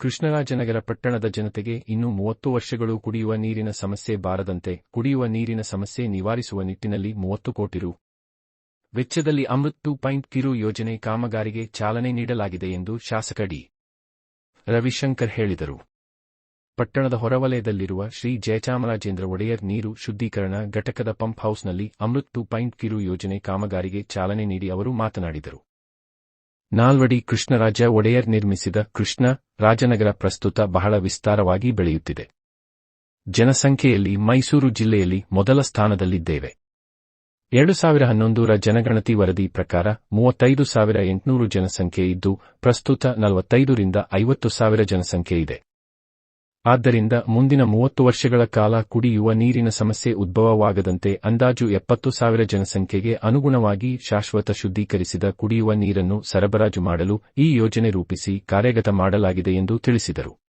ಕೃಷ್ಣರಾಜನಗರ ಪಟ್ಟಣದ ಜನತೆಗೆ ಇನ್ನು ಮೂವತ್ತು ವರ್ಷಗಳು ಕುಡಿಯುವ ನೀರಿನ ಸಮಸ್ಯೆ ಬಾರದಂತೆ ಕುಡಿಯುವ ನೀರಿನ ಸಮಸ್ಯೆ ನಿವಾರಿಸುವ ನಿಟ್ಟಿನಲ್ಲಿ ಮೂವತ್ತು ಕೋಟಿ ರು. ವೆಚ್ಚದಲ್ಲಿ ಅಮೃತ್ ಟು ಪಾಯಿಂಟ್ ಕಿರು ಯೋಜನೆ ಕಾಮಗಾರಿಗೆ ಚಾಲನೆ ನೀಡಲಾಗಿದೆ ಎಂದು ಶಾಸಕ ಡಿ. ರವಿಶಂಕರ್ ಹೇಳಿದರು. ಪಟ್ಟಣದ ಹೊರವಲಯದಲ್ಲಿರುವ ಶ್ರೀ ಜಯಚಾಮರಾಜೇಂದ್ರ ಒಡೆಯರ್ ನೀರು ಶುದ್ಧೀಕರಣ ಘಟಕದ ಪಂಪ್ ಹೌಸ್ನಲ್ಲಿ ಅಮೃತ್ ಟು ಪಾಯಿಂಟ್ ಕಿರು ಯೋಜನೆ ಕಾಮಗಾರಿಗೆ ಚಾಲನೆ ನೀಡಿ ಅವರು ಮಾತನಾಡಿದರು. ನಾಲ್ವಡಿ ಕೃಷ್ಣರಾಜ ಒಡೆಯರ್ ನಿರ್ಮಿಸಿದ ಕೃಷ್ಣ ರಾಜನಗರ ಪ್ರಸ್ತುತ ಬಹಳ ವಿಸ್ತಾರವಾಗಿ ಬೆಳೆಯುತ್ತಿದೆ. ಜನಸಂಖ್ಯೆಯಲ್ಲಿ ಮೈಸೂರು ಜಿಲ್ಲೆಯಲ್ಲಿ ಮೊದಲ ಸ್ಥಾನದಲ್ಲಿದ್ದೇವೆ. ಎರಡು ಸಾವಿರ ಹನ್ನೊಂದರ ಜನಗಣತಿ ವರದಿ ಪ್ರಕಾರ ಮೂವತ್ತೈದು ಸಾವಿರ ಎಂಟುನೂರು ಜನಸಂಖ್ಯೆ ಇದ್ದು, ಪ್ರಸ್ತುತ ನಲವತ್ತೈದರಿಂದ ಐವತ್ತು ಸಾವಿರ ಜನಸಂಖ್ಯೆ ಇದೆ. ಆದ್ದರಿಂದ ಮುಂದಿನ ಮೂವತ್ತು ವರ್ಷಗಳ ಕಾಲ ಕುಡಿಯುವ ನೀರಿನ ಸಮಸ್ಯೆ ಉದ್ಭವವಾಗದಂತೆ ಅಂದಾಜು ಎಪ್ಪತ್ತು ಸಾವಿರ ಜನಸಂಖ್ಯೆಗೆ ಅನುಗುಣವಾಗಿ ಶಾಶ್ವತ ಶುದ್ಧೀಕರಿಸಿದ ಕುಡಿಯುವ ನೀರನ್ನು ಸರಬರಾಜು ಮಾಡಲು ಈ ಯೋಜನೆ ರೂಪಿಸಿ ಕಾರ್ಯಗತ ಮಾಡಲಾಗಿದೆ ಎಂದು ತಿಳಿಸಿದರು.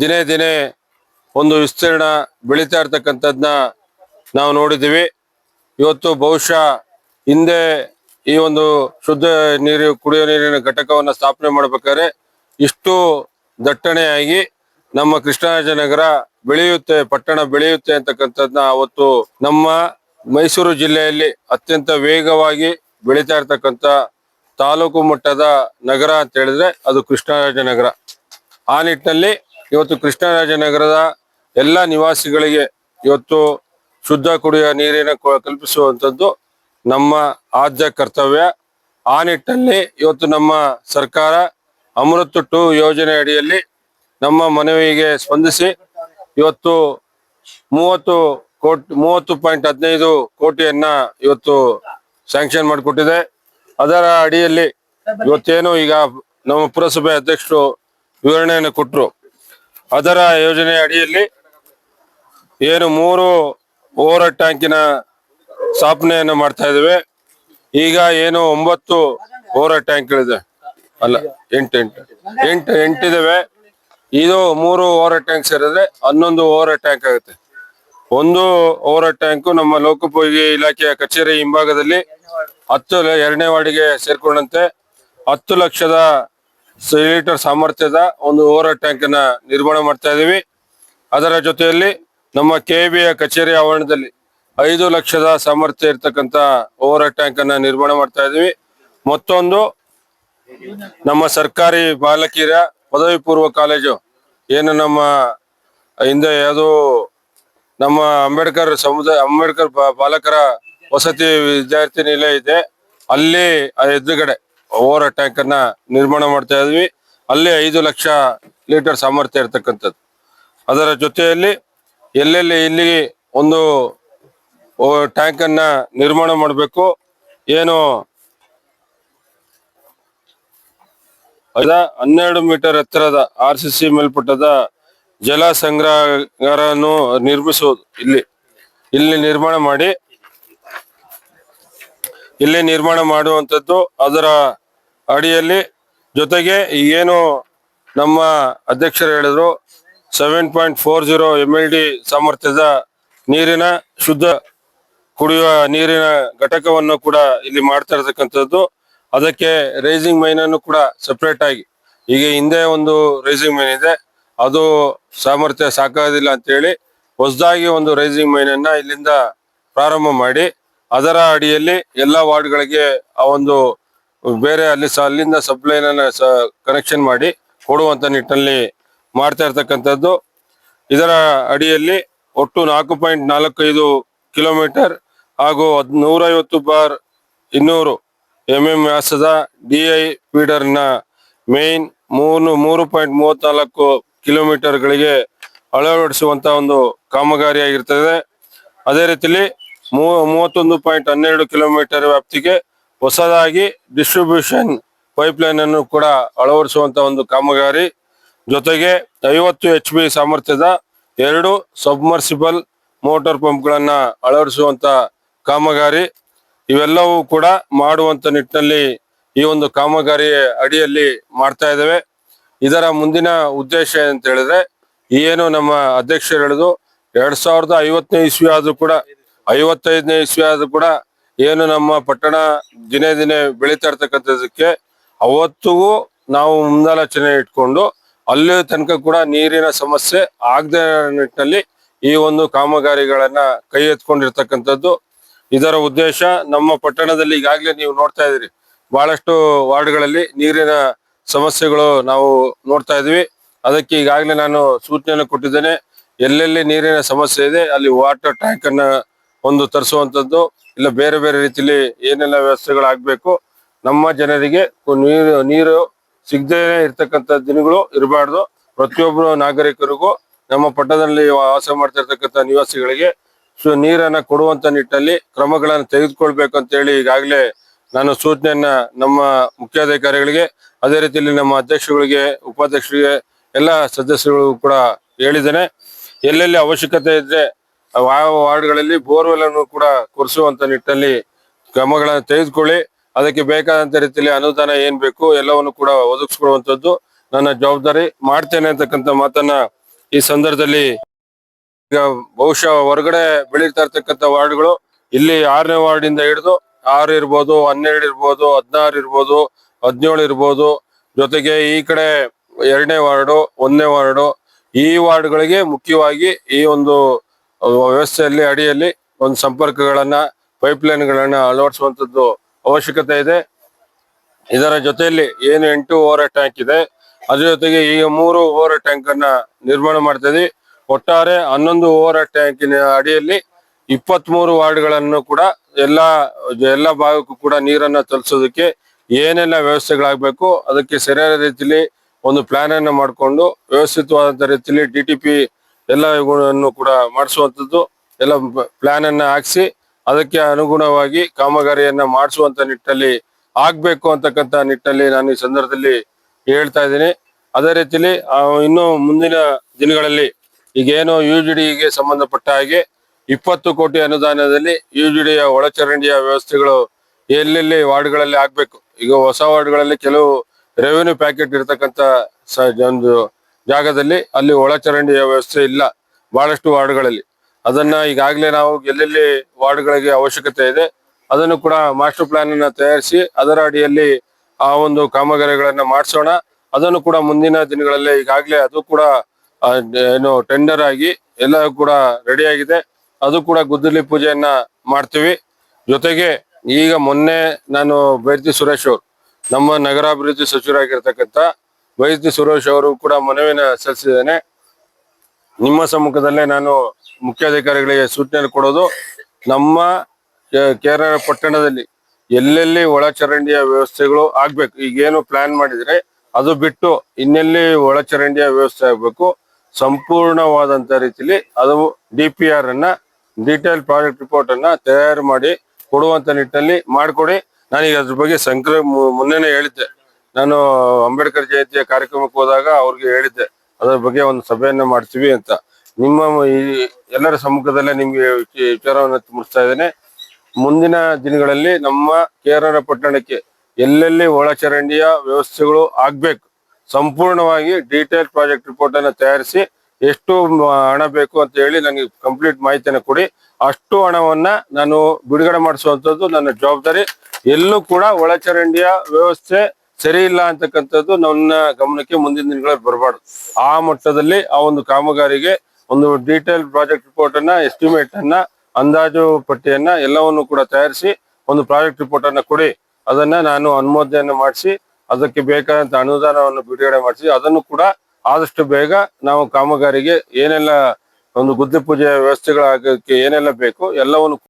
ದಿನೇ ದಿನೇ ಒಂದು ವಿಸ್ತೀರ್ಣ ಬೆಳೀತಾ ಇರ್ತಕ್ಕಂಥದ್ನ ನಾವು ನೋಡಿದ್ದೀವಿ. ಇವತ್ತು ಬಹುಶಃ ಹಿಂದೆ ಈ ಒಂದು ಶುದ್ಧ ನೀರು, ಕುಡಿಯೋ ನೀರಿನ ಘಟಕವನ್ನು ಸ್ಥಾಪನೆ ಮಾಡಬೇಕಾದ್ರೆ ಇಷ್ಟು ದಟ್ಟಣೆಯಾಗಿ ನಮ್ಮ ಕೃಷ್ಣರಾಜನಗರ ಬೆಳೆಯುತ್ತೆ, ಪಟ್ಟಣ ಬೆಳೆಯುತ್ತೆ ಅಂತಕ್ಕಂಥದ್ನ ಅವತ್ತು ನಮ್ಮ ಮೈಸೂರು ಜಿಲ್ಲೆಯಲ್ಲಿ ಅತ್ಯಂತ ವೇಗವಾಗಿ ಬೆಳೀತಾ ಇರ್ತಕ್ಕಂಥ ತಾಲೂಕು ಮಟ್ಟದ ನಗರ ಅಂತ ಹೇಳಿದ್ರೆ ಅದು ಕೃಷ್ಣರಾಜನಗರ. ಆ ನಿಟ್ಟಿನಲ್ಲಿ ಇವತ್ತು ಕೃಷ್ಣರಾಜನಗರದ ಎಲ್ಲ ನಿವಾಸಿಗಳಿಗೆ ಇವತ್ತು ಶುದ್ಧ ಕುಡಿಯುವ ನೀರಿನ ಕಲ್ಪಿಸುವಂಥದ್ದು ನಮ್ಮ ಆದ್ಯ ಕರ್ತವ್ಯ. ಆ ನಿಟ್ಟಿನಲ್ಲಿ ಇವತ್ತು ನಮ್ಮ ಸರ್ಕಾರ ಅಮೃತ್ ಟು ಯೋಜನೆ ಅಡಿಯಲ್ಲಿ ನಮ್ಮ ಮನವಿಗೆ ಸ್ಪಂದಿಸಿ ಇವತ್ತು ಮೂವತ್ತು ಕೋಟಿ, ಮೂವತ್ತು ಪಾಯಿಂಟ್ ಹದಿನೈದು ಕೋಟಿಯನ್ನ ಇವತ್ತು ಸ್ಯಾಂಕ್ಷನ್ ಮಾಡಿಕೊಟ್ಟಿದೆ. ಅದರ ಅಡಿಯಲ್ಲಿ ಇವತ್ತೇನು ಈಗ ನಮ್ಮ ಪುರಸಭೆ ಅಧ್ಯಕ್ಷರು ವಿವರಣೆಯನ್ನು ಕೊಟ್ಟರು ಅದರ ಯೋಜನೆ ಅಡಿಯಲ್ಲಿ ಏನು ಮೂರು ಓವರ್ ಟ್ಯಾಂಕಿನ ಸ್ಥಾಪನೆಯನ್ನು ಮಾಡ್ತಾ ಇದ್ದೇವೆ. ಈಗ ಏನು ಒಂಬತ್ತು ಓವರ್ ಟ್ಯಾಂಕ್ಗಳಿದೆ. ಅಲ್ಲ, ಎಂಟು ಎಂಟು. ಎಂಟು ಎಂಟಿದಾವೆ ಇದು ಮೂರು ಓವರ್ ಟ್ಯಾಂಕ್ ಸೇರಿದ್ರೆ ಹನ್ನೊಂದು ಓವರ್ ಟ್ಯಾಂಕ್ ಆಗುತ್ತೆ. ಒಂದು ಓವರ್ ಟ್ಯಾಂಕು ನಮ್ಮ ಲೋಕೋಪಯೋಗಿ ಇಲಾಖೆಯ ಕಚೇರಿ ಹಿಂಭಾಗದಲ್ಲಿ ಹತ್ತು ಎರಡನೇ ವಾರ್ಡಿಗೆ ಸೇರ್ಕೊಂಡಂತೆ. ಹತ್ತು ಲಕ್ಷದ ಲೀಟರ್ ಸಾಮರ್ಥ್ಯದ ಒಂದು ಓವರ್ ಟ್ಯಾಂಕ್ನ ನಿರ್ಮಾಣ ಮಾಡ್ತಾ ಇದ್ದೀವಿ. ಅದರ ಜೊತೆಯಲ್ಲಿ ನಮ್ಮ ಕೆ ಯ ಕಚೇರಿ ಆವರಣದಲ್ಲಿ ಐದು ಲಕ್ಷದ ಸಾಮರ್ಥ್ಯ ಇರತಕ್ಕಂತ ಓವರ್ ಟ್ಯಾಂಕ್ ಅನ್ನ ನಿರ್ಮಾಣ ಮಾಡ್ತಾ ಇದ್ದೀವಿ. ಮತ್ತೊಂದು, ನಮ್ಮ ಸರ್ಕಾರಿ ಬಾಲಕಿಯರ ಪದವಿ ಪೂರ್ವ ಕಾಲೇಜು, ಏನು ನಮ್ಮ ಹಿಂದೆ ಯಾವುದು ನಮ್ಮ ಅಂಬೇಡ್ಕರ್ ಸಮುದಾಯ ಅಂಬೇಡ್ಕರ್ ಬಾಲಕರ ವಸತಿ ವಿದ್ಯಾರ್ಥಿ ನಿಲಯ ಇದೆ. ಅಲ್ಲಿ ಎದುರುಗಡೆ ಓವರ್ ಟ್ಯಾಂಕ್ ಅನ್ನ ನಿರ್ಮಾಣ ಮಾಡ್ತಾ ಇದ್ವಿ. ಅಲ್ಲಿ ಐದು ಲಕ್ಷ ಲೀಟರ್ ಸಾಮರ್ಥ್ಯ ಇರತಕ್ಕಂಥದ್ದು. ಅದರ ಜೊತೆಯಲ್ಲಿ ಎಲ್ಲೆಲ್ಲಿ ಇಲ್ಲಿ ಒಂದು ಟ್ಯಾಂಕ್ ಅನ್ನ ನಿರ್ಮಾಣ ಮಾಡಬೇಕು, ಏನು ಹನ್ನೆರಡು ಮೀಟರ್ ಎತ್ತರದ ಆರ್ ಸಿ ಸಿ ಮೇಲ್ಪಟ್ಟದ ಜಲ ಸಂಗ್ರಹಗಾರನ್ನು ನಿರ್ಮಿಸುವುದು ಇಲ್ಲಿ. ಇಲ್ಲಿ ನಿರ್ಮಾಣ ಮಾಡಿ ಇಲ್ಲಿ ನಿರ್ಮಾಣ ಮಾಡುವಂಥದ್ದು ಅದರ ಅಡಿಯಲ್ಲಿ. ಜೊತೆಗೆ ಏನು ನಮ್ಮ ಅಧ್ಯಕ್ಷರು ಹೇಳಿದ್ರು seven point four zero M L D ಸಾಮರ್ಥ್ಯದ ನೀರಿನ ಶುದ್ಧ ಕುಡಿಯುವ ನೀರಿನ ಘಟಕವನ್ನು ಕೂಡ ಇಲ್ಲಿ ಮಾಡ್ತಾ ಇರತಕ್ಕಂಥದ್ದು. ಅದಕ್ಕೆ ರೈಸಿಂಗ್ ಮೈನ್ ಅನ್ನು ಕೂಡ ಸಪ್ರೇಟ್ ಆಗಿ. ಈಗ ಹಿಂದೆ ಒಂದು ರೈಸಿಂಗ್ ಮೈನ್ ಇದೆ. ಅದು ಸಾಮರ್ಥ್ಯ ಸಾಕಾಗೋದಿಲ್ಲ ಅಂತೇಳಿ ಹೊಸದಾಗಿ ಒಂದು ರೈಸಿಂಗ್ ಮೈನ್ ಅನ್ನ ಇಲ್ಲಿಂದ ಪ್ರಾರಂಭ ಮಾಡಿ. ಅದರ ಅಡಿಯಲ್ಲಿ ಎಲ್ಲಾ ವಾರ್ಡ್ಗಳಿಗೆ ಆ ಒಂದು ಬೇರೆ ಅಲ್ಲಿ ಅಲ್ಲಿಂದ ಸಪ್ಲೈನ ಕನೆಕ್ಷನ್ ಮಾಡಿ ಕೊಡುವಂತ ನಿಟ್ಟಿನಲ್ಲಿ ಮಾಡ್ತಾ ಇರ್ತಕ್ಕಂಥದ್ದು. ಇದರ ಅಡಿಯಲ್ಲಿ ಒಟ್ಟು ನಾಲ್ಕು ಪಾಯಿಂಟ್ ನಾಲ್ಕೈದು ಕಿಲೋಮೀಟರ್ ಹಾಗೂ ಹದ್ ನೂರೈವತ್ತು ಬಾರ್ ಇನ್ನೂರು ಎಂ ಎಂ ವ್ಯಾಸದ ಐ ಫೀಡರ್ನ ಮೇನ್ ಮೂರು ಮೂರು ಪಾಯಿಂಟ್ ಮೂವತ್ನಾಲ್ಕು ಕಿಲೋಮೀಟರ್ಗಳಿಗೆ ಅಳವಡಿಸುವಂತ ಒಂದು ಕಾಮಗಾರಿಯಾಗಿರ್ತದೆ. ಅದೇ ರೀತಿಲಿ ಮೂ ಮೂವತ್ತೊಂದು ಪಾಯಿಂಟ್ ಹನ್ನೆರಡು ಕಿಲೋಮೀಟರ್ ವ್ಯಾಪ್ತಿಗೆ ಹೊಸದಾಗಿ ಡಿಸ್ಟ್ರಿಬ್ಯೂಷನ್ ಪೈಪ್ಲೈನ್ ಅನ್ನು ಕೂಡ ಅಳವಡಿಸುವಂತ ಒಂದು ಕಾಮಗಾರಿ. ಜೊತೆಗೆ ಐವತ್ತು ಎಚ್ ಪಿ ಸಾಮರ್ಥ್ಯದ ಎರಡು ಸಬ್ಮರ್ಸಿಬಲ್ ಮೋಟಾರ್ ಪಂಪ್ಗಳನ್ನ ಅಳವಡಿಸುವಂತ ಕಾಮಗಾರಿ. ಇವೆಲ್ಲವೂ ಕೂಡ ಮಾಡುವಂತ ನಿಟ್ಟಿನಲ್ಲಿ ಈ ಒಂದು ಕಾಮಗಾರಿ ಅಡಿಯಲ್ಲಿ ಮಾಡ್ತಾ ಇದ್ದೇವೆ. ಇದರ ಮುಂದಿನ ಉದ್ದೇಶ ಅಂತ ಹೇಳಿದ್ರೆ ಏನು ನಮ್ಮ ಅಧ್ಯಕ್ಷರು ಹೇಳಿದು ಎರಡ್ ಸಾವಿರದ ಐವತ್ತನೇ ಇಸ್ವಿ ಆದ್ರೂ ಕೂಡ ಐವತ್ತೈದನೇ ಇಸ್ವಿ ಆದ್ರೂ ಕೂಡ ಏನು ನಮ್ಮ ಪಟ್ಟಣ ದಿನೇ ದಿನೇ ಬೆಳೀತಾ ಇರ್ತಕ್ಕಂಥದಕ್ಕೆ ಅವತ್ತಿಗೂ ನಾವು ಮುಂದಾಲೋಚನೆ ಇಟ್ಕೊಂಡು ಅಲ್ಲಿ ತನಕ ಕೂಡ ನೀರಿನ ಸಮಸ್ಯೆ ಆಗದೆ ನಿಟ್ಟಿನಲ್ಲಿ ಈ ಒಂದು ಕಾಮಗಾರಿಗಳನ್ನ ಕೈ ಎತ್ಕೊಂಡಿರ್ತಕ್ಕಂಥದ್ದು. ಇದರ ಉದ್ದೇಶ ನಮ್ಮ ಪಟ್ಟಣದಲ್ಲಿ ಈಗಾಗಲೇ ನೀವು ನೋಡ್ತಾ ಇದ್ದೀರಿ. ಬಹಳಷ್ಟು ವಾರ್ಡ್ಗಳಲ್ಲಿ ನೀರಿನ ಸಮಸ್ಯೆಗಳು ನಾವು ನೋಡ್ತಾ ಇದ್ವಿ ಅದಕ್ಕೆ ಈಗಾಗಲೇ ನಾನು ಸೂಚನೆಯನ್ನು ಕೊಟ್ಟಿದ್ದೇನೆ. ಎಲ್ಲೆಲ್ಲಿ ನೀರಿನ ಸಮಸ್ಯೆ ಇದೆ ಅಲ್ಲಿ ವಾಟರ್ ಟ್ಯಾಂಕ್ ಅನ್ನ ಒಂದು ತರಿಸುವಂಥದ್ದು ಇಲ್ಲ ಬೇರೆ ಬೇರೆ ರೀತಿಯಲ್ಲಿ ಏನೆಲ್ಲ ವ್ಯವಸ್ಥೆಗಳಾಗಬೇಕು, ನಮ್ಮ ಜನರಿಗೆ ನೀರು ನೀರು ಸಿಗದೇ ಇರ್ತಕ್ಕಂಥ ದಿನಗಳು ಇರಬಾರ್ದು. ಪ್ರತಿಯೊಬ್ಬರು ನಾಗರಿಕರಿಗೂ ನಮ್ಮ ಪಟ್ಟದಲ್ಲಿ ವಾಸ ಮಾಡ್ತಾ ಇರ್ತಕ್ಕಂಥ ನಿವಾಸಿಗಳಿಗೆ ಸೊ ನೀರನ್ನ ಕೊಡುವಂತ ನಿಟ್ಟಲ್ಲಿ ಕ್ರಮಗಳನ್ನು ತೆಗೆದುಕೊಳ್ಬೇಕು ಅಂತ ಹೇಳಿ ಈಗಾಗಲೇ ನಾನು ಸೂಚನೆಯನ್ನ ನಮ್ಮ ಮುಖ್ಯಾಧಿಕಾರಿಗಳಿಗೆ, ಅದೇ ರೀತಿಯಲ್ಲಿ ನಮ್ಮ ಅಧ್ಯಕ್ಷಗಳಿಗೆ ಉಪಾಧ್ಯಕ್ಷರಿಗೆ, ಎಲ್ಲ ಸದಸ್ಯರು ಕೂಡ ಹೇಳಿದ್ದೇನೆ. ಎಲ್ಲೆಲ್ಲಿ ಅವಶ್ಯಕತೆ ಇದ್ರೆ ಯಾವ ವಾರ್ಡ್ಗಳಲ್ಲಿ ಬೋರ್ವೆಲ್ ಅನ್ನು ಕೂಡ ಕೊರೆಸುವಂತ ನಿಟ್ಟಿನಲ್ಲಿ ಕ್ರಮಗಳನ್ನು ತೆಗೆದುಕೊಳ್ಳಿ. ಅದಕ್ಕೆ ಬೇಕಾದಂತ ರೀತಿಯಲ್ಲಿ ಅನುದಾನ ಏನ್ ಬೇಕು ಎಲ್ಲವನ್ನು ಕೂಡ ಒದಗಿಸ್ಕೊಡುವಂತದ್ದು ನನ್ನ ಜವಾಬ್ದಾರಿ. ಮಾಡ್ತೇನೆ ಅಂತಕ್ಕಂಥ ಮಾತನ್ನ ಈ ಸಂದರ್ಭದಲ್ಲಿ ಈಗ ಬಹುಶಃ ಹೊರಗಡೆ ಬೆಳೀತಾ ಇರ್ತಕ್ಕಂಥ ವಾರ್ಡ್ಗಳು ಇಲ್ಲಿ ಆರನೇ ವಾರ್ಡ್ ಇಂದ ಹಿಡಿದು ಆರು ಇರ್ಬೋದು, ಹನ್ನೆರಡು ಇರ್ಬೋದು, ಹದಿನಾರು ಇರ್ಬೋದು, ಹದಿನೇಳು ಇರ್ಬೋದು, ಜೊತೆಗೆ ಈ ಕಡೆ ಎರಡನೇ ವಾರ್ಡು, ಒಂದನೇ ವಾರ್ಡು ಈ ವಾರ್ಡ್ಗಳಿಗೆ ಮುಖ್ಯವಾಗಿ ಈ ಒಂದು ವ್ಯವಸ್ಥೆಯಲ್ಲಿ, ಅಡಿಯಲ್ಲಿ ಒಂದು ಸಂಪರ್ಕಗಳನ್ನ ಪೈಪ್ ಗಳನ್ನ ಅಳವಡಿಸುವಂತದ್ದು ಅವಶ್ಯಕತೆ ಇದೆ. ಇದರ ಜೊತೆಯಲ್ಲಿ ಏನು ಎಂಟು ಓವರ್ ಟ್ಯಾಂಕ್ ಇದೆ. ಅದ್ರ ಜೊತೆಗೆ ಈಗ ಮೂರು ಓವರ್ ಟ್ಯಾಂಕ್ ಅನ್ನ ನಿರ್ಮಾಣ ಮಾಡ್ತಾ ಒಟ್ಟಾರೆ ಹನ್ನೊಂದು ಓವರ್ ಟ್ಯಾಂಕಿನ ಅಡಿಯಲ್ಲಿ ಇಪ್ಪತ್ಮೂರು ವಾರ್ಡ್ಗಳನ್ನು ಕೂಡ ಎಲ್ಲ ಎಲ್ಲ ಭಾಗಕ್ಕೂ ಕೂಡ ನೀರನ್ನ ತಲುಪಿಸೋದಕ್ಕೆ ಏನೆಲ್ಲ ವ್ಯವಸ್ಥೆಗಳಾಗಬೇಕು, ಅದಕ್ಕೆ ಸರಿಯಾದ ರೀತಿಯಲ್ಲಿ ಒಂದು ಪ್ಲಾನ್ ಅನ್ನ ಮಾಡಿಕೊಂಡು ವ್ಯವಸ್ಥಿತವಾದಂತ ರೀತಿಯಲ್ಲಿ ಡಿ ಟಿ ಪಿ ಎಲ್ಲ ಇವುಗಳನ್ನು ಕೂಡ ಮಾಡಿಸುವಂಥದ್ದು, ಎಲ್ಲ ಪ್ಲಾನ್ ಅನ್ನ ಹಾಕ್ಸಿ ಅದಕ್ಕೆ ಅನುಗುಣವಾಗಿ ಕಾಮಗಾರಿಯನ್ನ ಮಾಡಿಸುವಂತ ನಿಟ್ಟಲ್ಲಿ ಆಗ್ಬೇಕು ಅಂತಕ್ಕಂಥ ನಿಟ್ಟಲ್ಲಿ ನಾನು ಈ ಸಂದರ್ಭದಲ್ಲಿ ಹೇಳ್ತಾ ಇದ್ದೀನಿ. ಅದೇ ರೀತಿಲಿ ಇನ್ನು ಮುಂದಿನ ದಿನಗಳಲ್ಲಿ ಈಗೇನು ಯು ಜಿ ಡಿಗೆ ಸಂಬಂಧಪಟ್ಟ ಹಾಗೆ ಇಪ್ಪತ್ತು ಕೋಟಿ ಅನುದಾನದಲ್ಲಿ ಯು ಜಿ ಡಿಯ ಒಳಚರಂಡಿಯ ವ್ಯವಸ್ಥೆಗಳು ಎಲ್ಲೆಲ್ಲಿ ವಾರ್ಡ್ಗಳಲ್ಲಿ ಆಗ್ಬೇಕು. ಈಗ ಹೊಸ ವಾರ್ಡ್ಗಳಲ್ಲಿ ಕೆಲವು ರೆವೆನ್ಯೂ ಪ್ಯಾಕೆಟ್ ಇರತಕ್ಕಂಥ ಒಂದು ಜಾಗದಲ್ಲಿ ಅಲ್ಲಿ ಒಳಚರಂಡಿಯ ವ್ಯವಸ್ಥೆ ಇಲ್ಲ ಬಹಳಷ್ಟು ವಾರ್ಡ್ಗಳಲ್ಲಿ. ಅದನ್ನ ಈಗಾಗಲೇ ನಾವು ಎಲ್ಲೆಲ್ಲಿ ವಾರ್ಡ್ಗಳಿಗೆ ಅವಶ್ಯಕತೆ ಇದೆ, ಅದನ್ನು ಕೂಡ ಮಾಸ್ಟರ್ ಪ್ಲಾನ್ ಅನ್ನ ತಯಾರಿಸಿ ಅದರ ಅಡಿಯಲ್ಲಿ ಆ ಒಂದು ಕಾಮಗಾರಿಗಳನ್ನ ಮಾಡಿಸೋಣ. ಅದನ್ನು ಕೂಡ ಮುಂದಿನ ದಿನಗಳಲ್ಲಿ ಈಗಾಗಲೇ ಅದು ಕೂಡ ಏನು ಟೆಂಡರ್ ಆಗಿ ಎಲ್ಲ ಕೂಡ ರೆಡಿ ಆಗಿದೆ. ಅದು ಕೂಡ ಗುದ್ದಲಿ ಪೂಜೆಯನ್ನ ಮಾಡ್ತೀವಿ. ಜೊತೆಗೆ ಈಗ ಮೊನ್ನೆ ನಾನು ಬೈರ್ತಿ ಸುರೇಶ್ ಅವರು, ನಮ್ಮ ನಗರಾಭಿವೃದ್ಧಿ ಸಚಿವರಾಗಿರ್ತಕ್ಕಂಥ ಬೈರ್ತಿ ಸುರೇಶ್ ಅವರು ಕೂಡ ಮನವಿನ ಸಲ್ಲಿಸಿದ್ದೇನೆ. ನಿಮ್ಮ ಸಮ್ಮುಖದಲ್ಲೇ ನಾನು ಮುಖ್ಯಾಧಿಕಾರಿಗಳಿಗೆ ಸೂಚನೆ ಕೊಡೋದು, ನಮ್ಮ ಕೇರಳ ಪಟ್ಟಣದಲ್ಲಿ ಎಲ್ಲೆಲ್ಲಿ ಒಳಚರಂಡಿಯ ವ್ಯವಸ್ಥೆಗಳು ಆಗ್ಬೇಕು, ಈಗೇನು ಪ್ಲಾನ್ ಮಾಡಿದ್ರೆ ಅದು ಬಿಟ್ಟು ಇನ್ನೆಲ್ಲಿ ಒಳಚರಂಡಿಯ ವ್ಯವಸ್ಥೆ ಆಗಬೇಕು, ಸಂಪೂರ್ಣವಾದಂತ ರೀತಿಲಿ ಅದು ಡಿ ಪಿ ಆರ್ ಅನ್ನ ಡೀಟೇಲ್ ಪ್ರಾಜೆಕ್ಟ್ ರಿಪೋರ್ಟ್ ಅನ್ನ ತಯಾರು ಮಾಡಿ ಕೊಡುವಂತ ನಿಟ್ಟಿನಲ್ಲಿ ಮಾಡಿಕೊಡಿ. ನಾನೀಗ ಅದ್ರ ಬಗ್ಗೆ ಸಂಕ್ರ ಮೊನ್ನೆನೇ ಹೇಳಿದ್ದೆ. ನಾನು ಅಂಬೇಡ್ಕರ್ ಜಯಂತಿಯ ಕಾರ್ಯಕ್ರಮಕ್ಕೆ ಹೋದಾಗ ಅವ್ರಿಗೆ ಹೇಳಿದ್ದೆ, ಅದರ ಬಗ್ಗೆ ಒಂದು ಸಭೆಯನ್ನ ಮಾಡ್ತೀವಿ ಅಂತ. ನಿಮ್ಮ ಈ ಎಲ್ಲರ ಸಮ್ಮುಖದಲ್ಲೇ ನಿಮ್ಗೆ ವಿಚಾರವನ್ನು ಮುಡಿಸ್ತಾ ಇದ್ದೇನೆ. ಮುಂದಿನ ದಿನಗಳಲ್ಲಿ ನಮ್ಮ ಕೇರಳ ಪಟ್ಟಣಕ್ಕೆ ಎಲ್ಲೆಲ್ಲಿ ಒಳಚರಂಡಿಯ ವ್ಯವಸ್ಥೆಗಳು ಆಗ್ಬೇಕು, ಸಂಪೂರ್ಣವಾಗಿ ಡೀಟೇಲ್ ಪ್ರಾಜೆಕ್ಟ್ ರಿಪೋರ್ಟ್ ಅನ್ನ ತಯಾರಿಸಿ ಎಷ್ಟು ಹಣ ಬೇಕು ಅಂತ ಹೇಳಿ ನನಗೆ ಕಂಪ್ಲೀಟ್ ಮಾಹಿತಿಯನ್ನು ಕೊಡಿ. ಅಷ್ಟು ಹಣವನ್ನ ನಾನು ಬಿಡುಗಡೆ ಮಾಡಿಸುವಂತದ್ದು ನನ್ನ ಜವಾಬ್ದಾರಿ. ಎಲ್ಲೂ ಕೂಡ ಒಳಚರಂಡಿಯ ವ್ಯವಸ್ಥೆ ಸರಿ ಇಲ್ಲ ಅಂತಕ್ಕಂಥದ್ದು ನನ್ನ ಗಮನಕ್ಕೆ ಮುಂದಿನ ದಿನಗಳಲ್ಲಿ ಬರಬಾರ್ದು. ಆ ಮಟ್ಟದಲ್ಲಿ ಆ ಒಂದು ಕಾಮಗಾರಿಗೆ ಒಂದು ಡೀಟೇಲ್ ಪ್ರಾಜೆಕ್ಟ್ ರಿಪೋರ್ಟ್ ಅನ್ನ ಎಸ್ಟಿಮೇಟ್ ಅನ್ನ, ಅಂದಾಜು ಪಟ್ಟಿಯನ್ನ ಎಲ್ಲವನ್ನು ಕೂಡ ತಯಾರಿಸಿ ಒಂದು ಪ್ರಾಜೆಕ್ಟ್ ರಿಪೋರ್ಟ್ ಅನ್ನ ಕೊಡಿ. ಅದನ್ನ ನಾನು ಅನುಮೋದನೆಯನ್ನು ಮಾಡಿಸಿ, ಅದಕ್ಕೆ ಬೇಕಾದಂತ ಅನುದಾನವನ್ನು ಬಿಡುಗಡೆ ಮಾಡಿಸಿ, ಅದನ್ನು ಕೂಡ ಆದಷ್ಟು ಬೇಗ ನಾವು ಕಾಮಗಾರಿಗೆ ಏನೆಲ್ಲ ಒಂದು ಗುದ್ದಿ ಪೂಜೆಯ ವ್ಯವಸ್ಥೆಗಳಾಗಕ್ಕೆ ಏನೆಲ್ಲ ಬೇಕು ಎಲ್ಲವನ್ನು